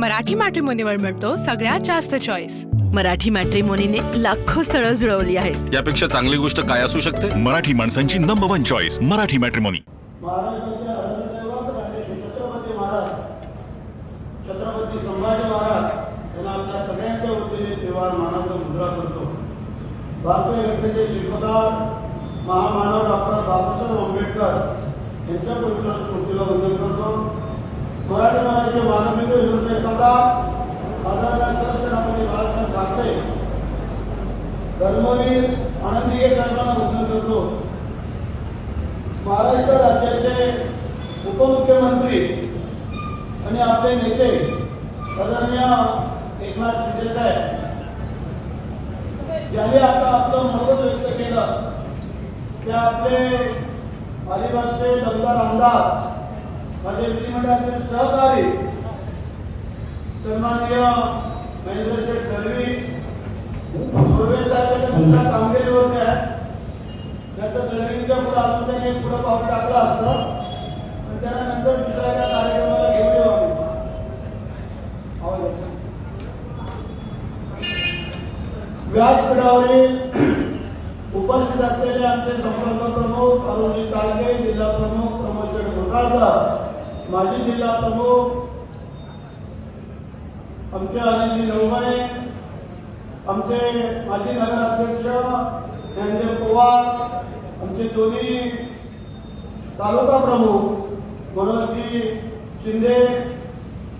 मराठी मॅट्रिमोनीवर मिळतो सगळ्यात जास्त चॉईस मराठी मॅट्रिमोनीने लाखो स्थळं जुळवली आहेत. यापेक्षा चांगली गोष्ट काय असू शकते? मराठी माणसांची number one choice Marathi matrimony महाराष्ट्राचे अरण्यदैवत राजे छत्रपती महाराज छत्रपती संभाजी महाराज यांना आपल्या सगळ्यांच्या वतीने त्रिवार मानाचा मुद्रा करतो. भारतीय घटनेचे शिल्पकार महामानव डॉक्टर बाबासाहेब आंबेडकर यांच्या पवित्र स्मृतीला वंदन करतो. मराठी मानाचे मानविक हिंदुस्थान सम्राट आदरणीय सरसेनापती बाळासाहेब ठाकरे. धर्मवीर आनंदीय साहेबांना वंदन करतो. महाराष्ट्र राज्याचे उपमुख्यमंत्री आणि आपले नेते आदरणीय एकनाथ शिंदे साहेब. ज्यांनी आता आपलं मनोगत व्यक्त केलं ते आपले अलिबागचे दमदार आमदार माझे विधिमंडळातील सहकारी सन्माननीय महेंद्र शेठ दळवी. सुर्वे साहेबांच्या दुसऱ्या कामगिरीवरती आहे. त्याचं दळवींच्या पुढे अजून त्यांनी पुढे पाऊल टाकलं असतं. पण त्यांना नंतर दुसऱ्या एका कार्यक्रमाला घेऊन येऊ आम्ही. व्यासपीठावरील उपस्थित असलेले आमचे संपर्क प्रमुख अरुणी काळगे जिल्हा प्रमुख प्रमोद शेठ घोसाळकर माजी जिल्हा प्रमुख आमचे अनिलजी नवमणे आमचे माजी नगराध्यक्ष ज्ञानदेव पवार आमचे दोन्ही तालुका प्रमुख मनोजी शिंदे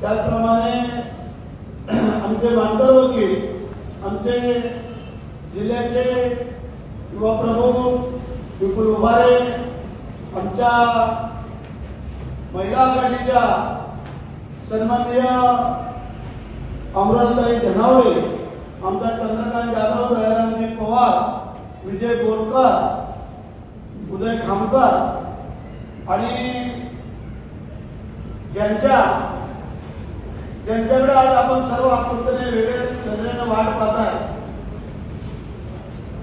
त्याचप्रमाणे आमचे मानकर वकील आमचे जिल्ह्याचे युवा प्रमुख विपुल उभारे आमच्या महिला आघाडीच्या सन्माननीय अमरावताई धनावळे आमचा चंद्रकांत जाधव दयारामजी पवार विजय बोरकर उदय खामकर आणि ज्यांच्या ज्यांच्याकडे आज आपण सर्व आकृतीने वेगळे नजरेने वाट पाहताय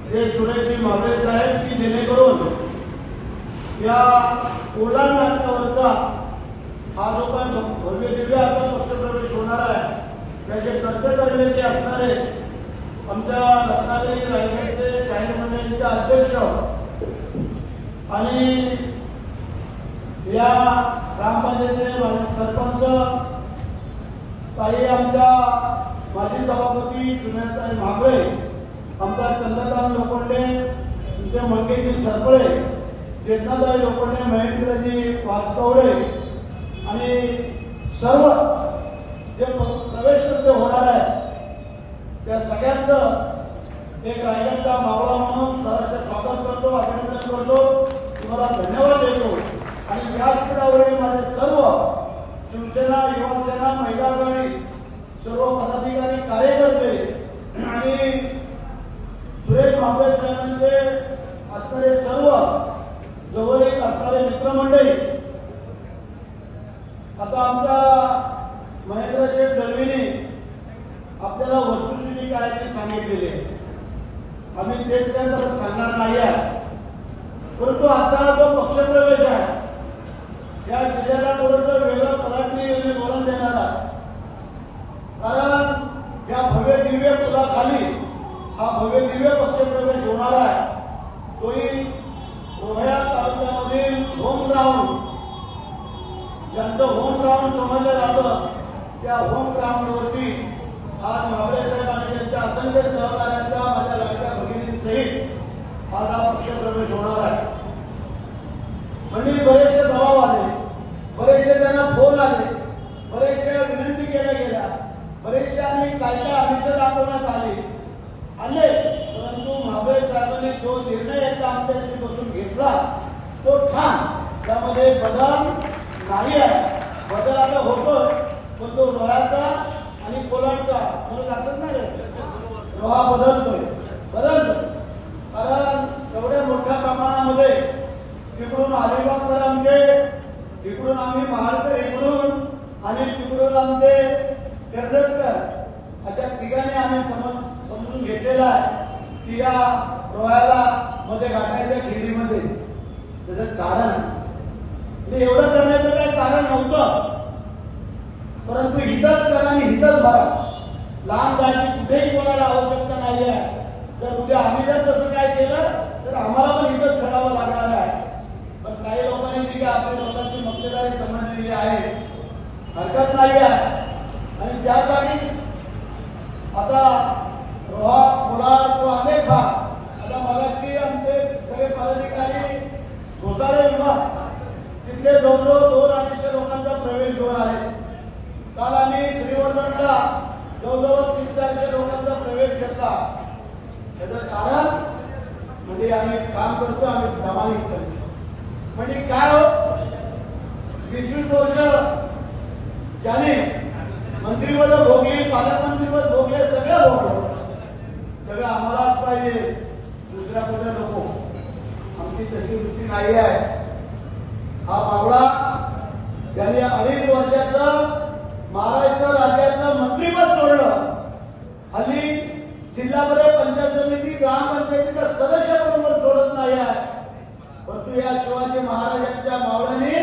हे सुरेशजी महादेव साहेब की जेणेकरून या उडान नाटकावरचा हा जो काय भव्य दिव्य असा पक्षप्रवेश होणार आहे. त्याचे कर्तव्य असणारे आमच्या रत्नागिरी रायगडचे शाहीर मंडळीचे अध्यक्ष आणि या ग्रामपंचायतीचे सरपंच ताई आमच्या माजी सभापती जुन्याताई मागळे आमचा चंद्रकांत लोखंडे तुमचे मंगेजी सरपळे चेतनाताई लोखंडे महेंद्रजी वाचकवडे आणि सर्व जे प्रवेश कृत्य होणार आहे त्या सगळ्यांचं एक रायगडचा मावळा म्हणून सहर्ष स्वागत करतो अभिनंदन करतो. तुम्हाला धन्यवाद देतो. आणि व्यासपीठावरील माझे सर्व शिवसेना युवासेना महिला आघाडी सर्व पदाधिकारी कार्यकर्ते आणि सुरेश महाबळे साहेबांचे असणारे सर्व जवळीक असणारे मित्रमंडळी आता आमचा महेंद्र शेठ दळवीने आपल्याला वस्तुस्थिती काय ते सांगितलेली आहे आम्ही तेच काय परत सांगणार नाही आहे परंतु आता जो पक्षप्रवेश आहे या जिल्ह्याला थोडंसं वेगळं पदाटणी आणि बोलून देणारा कारण या भव्य दिव्य पुलाखाली हा भव्य दिव्य पक्षप्रवेश होणार आहे. तोही रोह्या तालुक्यामधील होम ग्राउंड ज्यांचं होम ग्राउंड समजलं जातं. त्या होम ग्राउंडवरती आज मावळे साहेब आणि त्यांच्या असंख्य सहकाऱ्यांचा माझ्या लाडक्या भगिनींसहित आज हा पक्षप्रवेश होणार आहे. म्हणजे बरेचसे दबाव आले. बरेचसे त्यांना फोन आले. बरेचसे विनंती केल्या गेल्या. बरेचशांनी काय काय आमिष दाखवण्यात आले. आले. परंतु महाबळे साहेबांनी जो निर्णय एकदा आमच्याशी बसून घेतला तो ठाम. त्यामध्ये बदल नाही आहे बदल आता होतोय पण तो रोह्याचा आणि कोलाडचा म्हणून लागत नाही रे? रोहा बदलतोय बदलतोय कारण एवढ्या मोठ्या प्रमाणामध्ये तिकडून अलिबागकर आमचे तिकडून आम्ही महाडकर इकडून आणि तिकडून आमचे कर्जतकर अशा ठिकाणी आम्ही समज समजून घेतलेला आहे की या रोह्याला मध्ये गाठायच्या खिंडीमध्ये त्याचं कारण आहे. एवढं करण्याचं काही कारण नव्हतं. परंतु हितच करा आणि लांब जायची कुठेही कोणाला आवश्यकता नाही आहे जर उद्या आम्ही जर तसं काय केलं तर आम्हाला पण हितच घडावं लागणार आहे. पण काही लोकांनी जी काय आपली स्वतःची मक्तेदारी समजलेली आहे. हरकत नाही आहे आणि त्यासाठी आता रोहा कोणा किंवा अनेक भाग आता मगाशी आमचे सगळे पदाधिकारी घोसाळे विभाग तिथले जवळजवळ दोन अडीचशे लोकांचा प्रवेश घेऊन आले काल आम्ही श्रीवर्धनला जवळजवळ तीन चारशे लोकांचा प्रवेश घेतला त्याचं कारण म्हणजे आम्ही काम करतो आम्ही प्रामाणिक करतो म्हणजे काय हो वीस वीस वर्ष ज्याने मंत्रीपद भोगली पालकमंत्रीपद भोगले सगळं भोगलं सगळं आम्हालाच पाहिजे दुसऱ्या कुठे नको आमची तशी वृत्ती नाही आहे हा बावळा त्यांनी अडीच वर्षाचं महाराष्ट्र राज्याचं मंत्रीपद सोडलं. हल्ली जिल्हामध्ये पंचायत समिती ग्रामपंचायतीचा सदस्य बरोबर सोडत नाही आहे परंतु या शिवाजी महाराजांच्या मावळ्याने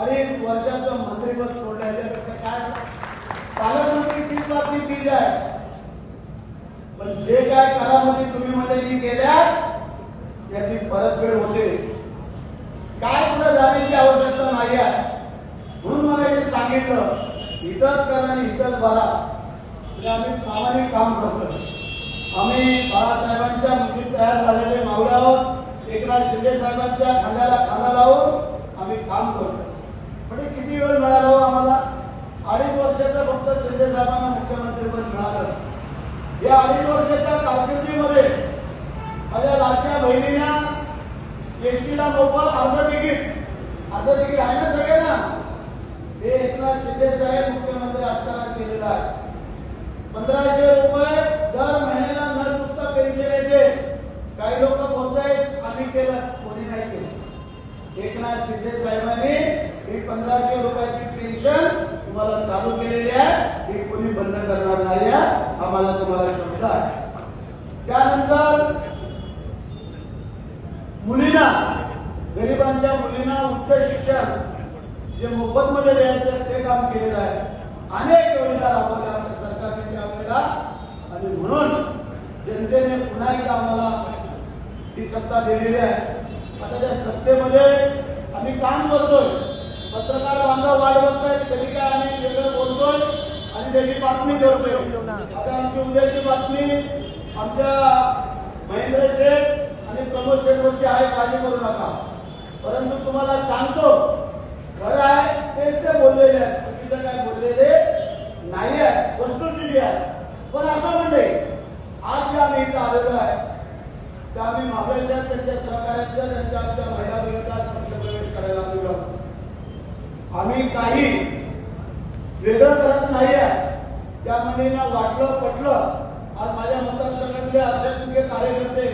अडीच वर्षाचं मंत्रीपद सोडलं. याच्यापेक्षा काय पालकमंत्री तीच बातमी ठीक आहे. पण जे काय करामध्ये तुम्ही मंडळी केल्या त्याची परतफेड होते. काय पुढे जाण्याची आवश्यकता नाही आहे. म्हणून मला हे सांगितलं इथंच करा आणि इथंच भरा म्हणजे आम्ही प्रामाणिक काम करतो आम्ही बाळासाहेबांच्या मुशीत तयार झालेले मावळ्यावर एकनाथ शिंदे साहेबांच्या खांद्याला खांदा लावून आम्ही काम करतो म्हणजे किती वेळ मिळाला हो आम्हाला? अडीच वर्षाचं फक्त शिंदे साहेबांना मुख्यमंत्रीपद मिळालं. या अडीच वर्षाच्या कारकिर्दीमध्ये माझ्या लाडक्या बहिणींना एसटीला मोफत अर्ध तिकीट. अर्ध तिकीट आहे ना सगळ्यांना? हे एकनाथ शिंदे साहेब मुख्यमंत्री असताना केलेलं आहे. पंधराशे रुपये दर महिन्याला न चुकता पेन्शन येते. काही लोक बोलतायत आम्ही केलं. कोणी नाही केलं. एकनाथ शिंदे साहेबांनी ही पंधराशे रुपयाची पेन्शन तुम्हाला चालू केलेली आहे. ही कोणी बंद करणार नाही आहे. आम्हाला तुम्हाला शब्द आहे. त्यानंतर मुलींना गरिबांच्या मुलींना उच्च शिक्षण जे मोफत मध्ये द्यायचं ते काम केलेलं आहे. अनेक योजना राबवल्या आपल्या सरकारने त्यावेळेला आणि म्हणून जनतेने पुन्हा एकदा आम्हाला ही सत्ता दिलेली आहे. आता त्या सत्तेमध्ये आम्ही काम करतोय. पत्रकार बांधव वाट बघतायत कधी काय आम्ही वेगळं बोलतोय आणि त्याची बातमी करतोय आता आमची उद्याची बातमी आमच्या महेंद्र शेठ आणि प्रमोद वरती आहे काळजी करू नका. परंतु तुम्हाला सांगतो खरं आहे तेच ते बोललेले आहेत. चुकीचं काय बोललेले नाही आहे वस्तुस्थिती आहे पण असं म्हणजे आज ज्या आम्ही इथं आलेलो आहे त्या आम्ही महाबळेश्वर त्यांच्या सहकार्याच्या त्यांच्या आमच्या महिला विरोधात पक्षप्रवेश करायला आलेलो आहोत. आम्ही काही वेगळं करत नाही आहे त्या मंडळींना वाटलं पटलं. आज माझ्या मतदारसंघातले असे कार्यकर्ते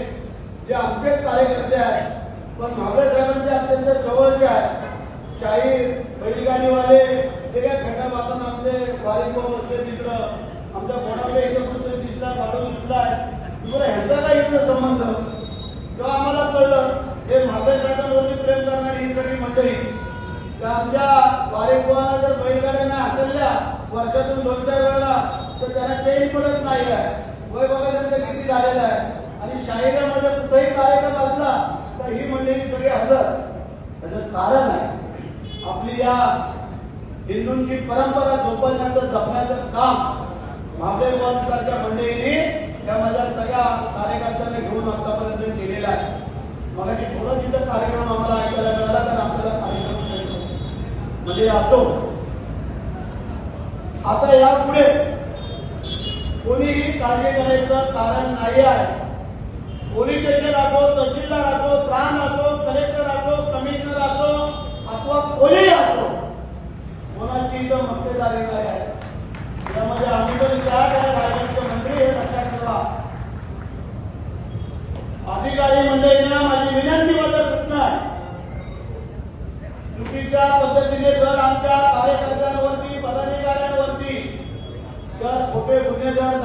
जे आमचे कार्यकर्ते आहेत पण महाबळे अत्यंत जवळचे आहेत. शाहीर बैलगाडीवाले जे काय खड्डा बांधून आमचे वारीको होते तिकडं. आमच्या कोणाकडे इथं कुठे दिसला काढून दिसला तुला ह्याचा काय इथं संबंध? तेव्हा आम्हाला कळलं हे महाबळे प्रेम करणारी ही सगळी मंडळी. तर आमच्या वारेकुवाला जर बैलगाड्यांना हाकलल्या वर्षातून दोन चार वेळेला तर त्यांना चेंज पडत नाही आहे. वय बघा त्यांचं किती झालेलं आहे. आणि शाहिरामध्ये कुठेही कार्यक्रम असला तर ही मंडळी सगळी हजर. त्याचं कारण आहे आपली या हिंदूंची परंपरा जोपासण्याचं जपण्याचं काम महादेव सारख्या मंडळींनी त्या माझ्या सगळ्या कार्यकर्त्यांना घेऊन आतापर्यंत केलेला आहे. मगाशी थोडं तिथं कार्यक्रम आम्हाला ऐकायला मिळाला तर आपल्याला कार्यक्रम म्हणजे असो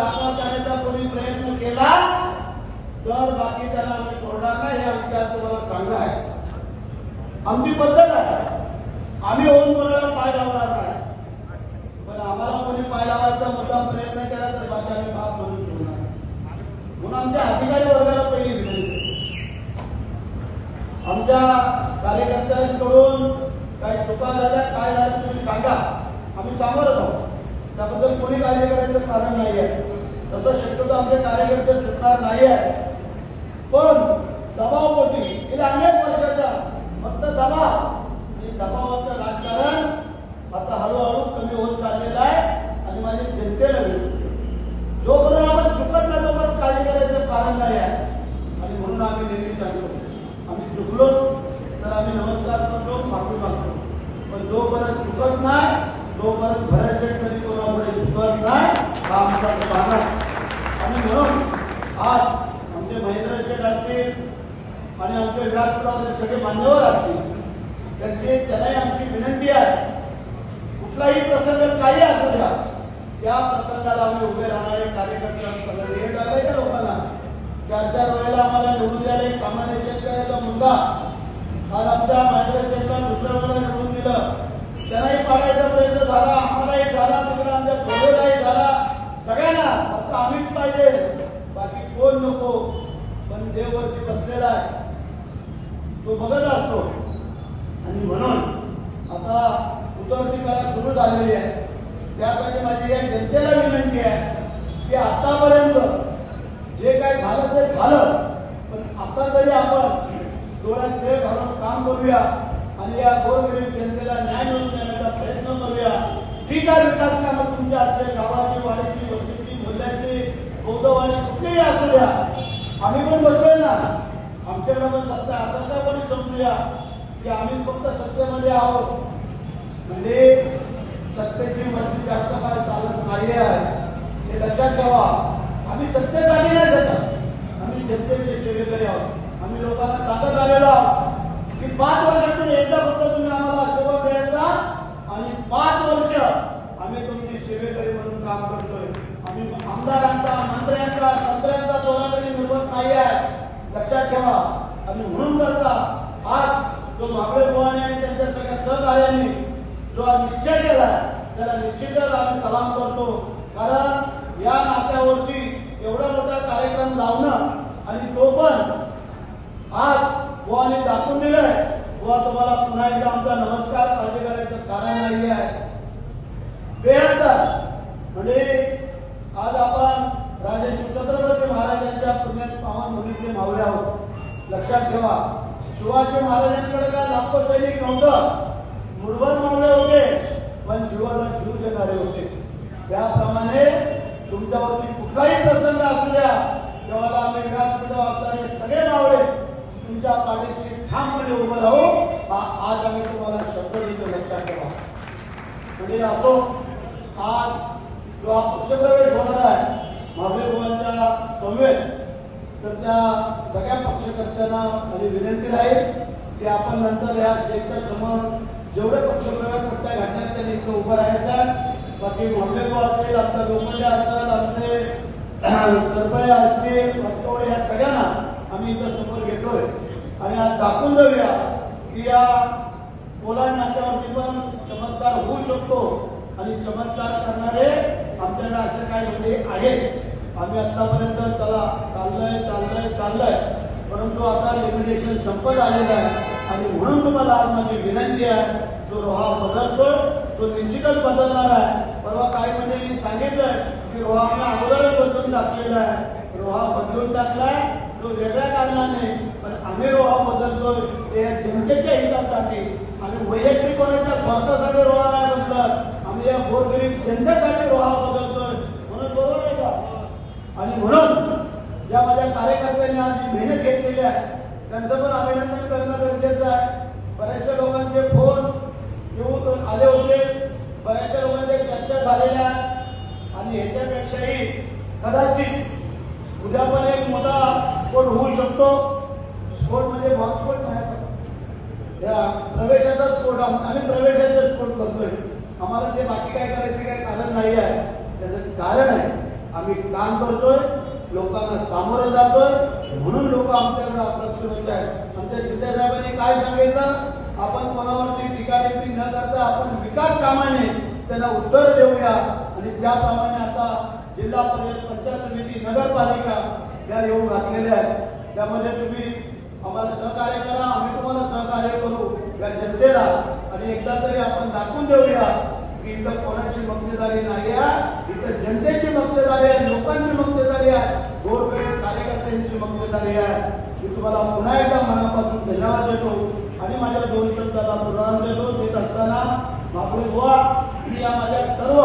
दाखल करण्याचा कोणी प्रयत्न केला तर बाकी त्याला आम्ही सोडणार नाही हे आमच्या तुम्हाला सांगणं आहे. आमची पद्धत आहे. आम्ही होऊन कोणाला पाय लावणार नाही. पण आम्हाला कोणी पाय लावायचा मोठा प्रयत्न केला तर बाकी आम्ही माफ करून सोडणार म्हणून आमच्या अधिकारी वर्गाला पहिली विनंती आमच्या कार्यकर्त्यांकडून काही चुका झाल्या काय झाल्या तुम्ही सांगा. आम्ही सांगत आहोत. त्याबद्दल कोणी कार्य करायचं कारण नाही आहे तसं शक्यतो आमचे कार्यकर्ते सुटणार नाही आहे पण दबावपोटी गेल्या अनेक वर्षाचा फक्त दबाव आणि दबावाचं राजकारण आता हळूहळू कमी होत चाललेलं आहे आणि माझी जनतेला विनंती जोपर्यंत आपण चुकत नाही तोपर्यंत काळजी करायचं कारण नाही आहे. आणि म्हणून आम्ही नेहमी सांगतो आम्ही चुकलो तर आम्ही नमस्कार करतो माफी मागतो. पण जोपर्यंत चुकत नाही तोपर्यंत भरतशेठ कधी कोणापुढे चुकत नाही हा आमचा पाहणार आणि म्हणून आज आमचे महेंद्र शेठ असतील आणि आमचे व्यासपीठावरील सगळे मान्यवर असतील त्यांची त्यांनाही आमची विनंती आहे. कुठलाही प्रसंग काही असू द्या त्या प्रसंगाला आम्ही उभे राहणारे कार्यकर्ते हे टाकलंय का लोकांना. चार चार वेळेला आम्हाला निवडून द्यायला एक सामान्य शेतकऱ्याचा मुलगा आज आमच्या महेंद्र शेठला दुसऱ्या वेळेला निवडून दिलं. त्यांनाही पाडायचा प्रयत्न झाला तिकडे आमच्या थोडेलाही झाला सगळ्यांना फक्त आम्हीच पाहिजे बाकी कोण नको पण देववरती बसलेला आहे तो बघत असतो आणि म्हणून आता उतरती कळा सुरू झालेली आहे त्यासाठी माझी या जनतेला विनंती आहे की आतापर्यंत जे काय झालं ते झालं पण आता तरी आपण डोळ्यात खेळ घालून काम करूया आणि या गोरगरीब जनतेला न्याय मिळवून देण्याचा प्रयत्न करूया जी काय विकास कामं तुमच्या असते गावाची वाडीची वस्तीची मूल्याची बौद्धवाडी संपूया आम्ही पण बसलोय ना. आमच्याकडे पण सत्ता असं का की आम्ही फक्त सत्तेमध्ये आहोत. म्हणजे सत्तेची मस्ती जास्त काळ चालत नाही आहे. हे लक्षात ठेवा. आम्ही सत्तेसाठी नाही जातात आम्ही जनतेचे सेवेकरी आहोत. आम्ही लोकांना सांगत आलेलो आहोत. की पाच वर्षातून एकदा फक्त तुम्ही आम्हाला आशीर्वाद द्यायचा आणि पाच वर्ष आम्ही तुमची सेवेकरी म्हणून काम करतोय. आम्ही आमदारांचा मंत्र्यांचा संत्र्यांचा जोराकडे मिळवत नाही आहे लक्षात ठेवा आणि म्हणून करता आज जो मागळे पोहाणे आणि त्यांच्या सगळ्या सहकार्याने जो आज निश्चय केला त्याला निश्चितच आम्ही सलाम करतो. कारण या नात्यावरती एवढा मोठा कार्यक्रम लावणं आणि तो पण आज गोवाने दाखवून दिलंय. गोवा तुम्हाला पुन्हा एकदा आमचा नमस्कार साजरे करायचं कारण नाही आहे बेहत्तर. म्हणजे आज आपण राजेश छत्रपती महाराजांच्या पुण्यात पावन मुलीचे मावळे आहोत. लक्षात ठेवा. शिवाजी महाराजांकडे काय लाखो सैनिक नव्हतं? मुरबर मावळे होते पण जीवाला जीव देणारे होते. त्याप्रमाणे तुमच्यावरती कुठलाही प्रसंग असू द्या तेव्हा आम्ही व्यासपीठ असणारे सगळे मावळे तुमच्या पाठीशी ठामपणे उभं राहू. हा आज आम्ही तुम्हाला शब्द देतो लक्षात ठेवा. म्हणजे असो. आज जो हा पक्षप्रवेश होणार आहे महावीर भवनच्या समवेत तर त्या सगळ्या पक्षकर्त्यांना माझी विनंती राहील की आपण नंतर या स्टेजच्या समोर जेवढे पक्षप्रवेश पट्ट्या घातल्या त्यांनी इथं उभं राहायचं बाकी मोठे भाऊ असतील आमचा लोखंडे असतात आमचे सरपळे असतील पटोळे या सगळ्यांना आम्ही इथं समोर घेतोय. आणि आज दाखवून देऊया की या कोला नात्यावरती पण चमत्कार होऊ शकतो. आणि चमत्कार करणारे आमच्याकडे असे काही म्हणजे आहेत. आम्ही आतापर्यंत चला चाललंय चाललंय चाललंय. परंतु आता लिमिटेशन संपत आलेलं आहे. आणि म्हणून तुम्हाला आज माझी विनंती आहे जो रोहा बदलतो तो निश्चितच बदलणार आहे. परवा काही म्हणजे सांगितलंय की रोहा मी अगोदरच बदलून टाकलेला आहे. रोहा बदलून टाकलाय तो वेगळ्या कारणाने पण आम्ही रोहा बदलतोय ते या जनतेच्या हितासाठी. आम्ही वैयक्तिक कोणाच्या स्वार्थासाठी रोहा नाही बदलत. आम्ही या गोरगरीब जनतेसाठी रोहा बदल म्हणून बरोबर आहे का आणि म्हणून ज्या माझ्या कार्यकर्त्यांनी आज जी मेहनत घेतलेली आहे त्यांचं पण अभिनंदन करणं गरजेचं आहे. बऱ्याचशा लोकांचे फोन येऊन आले होते बऱ्याचशा लोकांच्या चर्चा झालेल्या आहेत आणि ह्याच्यापेक्षाही कदाचित उद्या पण एक मोठा स्फोट होऊ शकतो स्फोट म्हणजे बॉम्बस्फोट नाही या प्रवेशाचा स्फोट आम- आम्ही प्रवेशाचा स्फोट करतोय आम्हाला ते बाकी काय करायचे काय कारण नाही आहे त्याचं कारण आहे आम्ही काम करतोय लोकांना सामोरं जातोय म्हणून लोक आमच्याकडे आकर्षित होत आहेत आमच्या शिंदे साहेबांनी काय सांगितलं आपण कोणावरती टीका टिप्पणी न करता आपण विकास कामाने त्यांना उत्तर देऊया. आणि त्याप्रमाणे आता जिल्हा परिषद पंचायत समिती नगरपालिका या येऊ घातलेल्या आहेत. त्यामध्ये तुम्ही आम्हाला सहकार्य करा आम्ही तुम्हाला सहकार्य करू या जनतेला. आणि एकदा तरी आपण दाखवून देऊया की इथं कोणाची मक्तेदारी नाही आहे इथं जनतेची मक्तेदारी आहे लोकांची मक्तेदारी आहे गोरगरीब कार्यकर्त्यांची मक्तेदारी आहे. मी तुम्हाला पुन्हा एकदा मनापासून धन्यवाद देतो. आणि माझ्या दोन शब्दाला पुराण देतो देत असताना बापू बुवा या माझ्या सर्व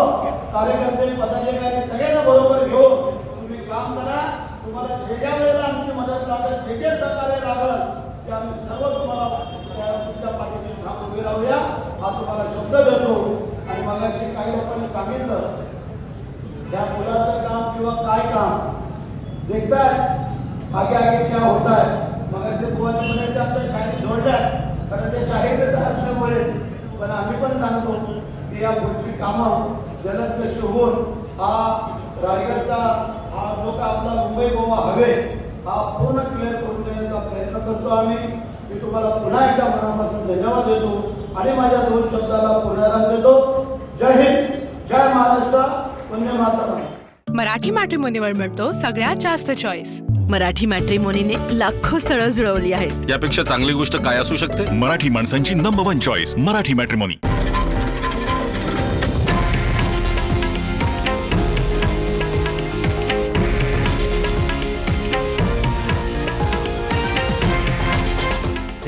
कार्यकर्ते पदाधिकारी सगळ्यांना बरोबर घेऊन तुम्ही काम करा. तुम्हाला जे ज्या वेळेला आमची मदत लागेल जे जे सहकार्य लागेल ते आम्ही सर्व तुम्हाला त्या- तुमच्या पाठीची ठाम उभी राहूया. हा तुम्हाला शब्द देतो. आणि मला काही लोकांनी सांगितलं त्या मुलाचं काम किंवा काय काम देखताय आगे आगे क्या होत आहे मग ते बुवाजी म्हणायचे आमच्या शाळेत जोडल्या कारण ते शाळेतच असल्यामुळे. पण आम्ही पण सांगतो की या पुढची कामं जलद कशी होऊन हा रायगडचा हा जो का आपला मुंबई गोवा हवे हा पूर्ण क्लिअर करून देण्याचा प्रयत्न करतो आम्ही. मी तुम्हाला पुन्हा एकदा मनापासून धन्यवाद देतो आणि माझ्या दोन शब्दाला देतो. जय हिंद जय महाराष्ट्र वंदे मातरम. मराठी मॅट्रिमोनीवर मिळतो सगळ्यात जास्त चॉईस मराठी मॅट्रिमोनीने लाखो स्थळं जुळवली आहेत. यापेक्षा चांगली गोष्ट काय असू शकते? मराठी माणसांची number one choice Marathi matrimony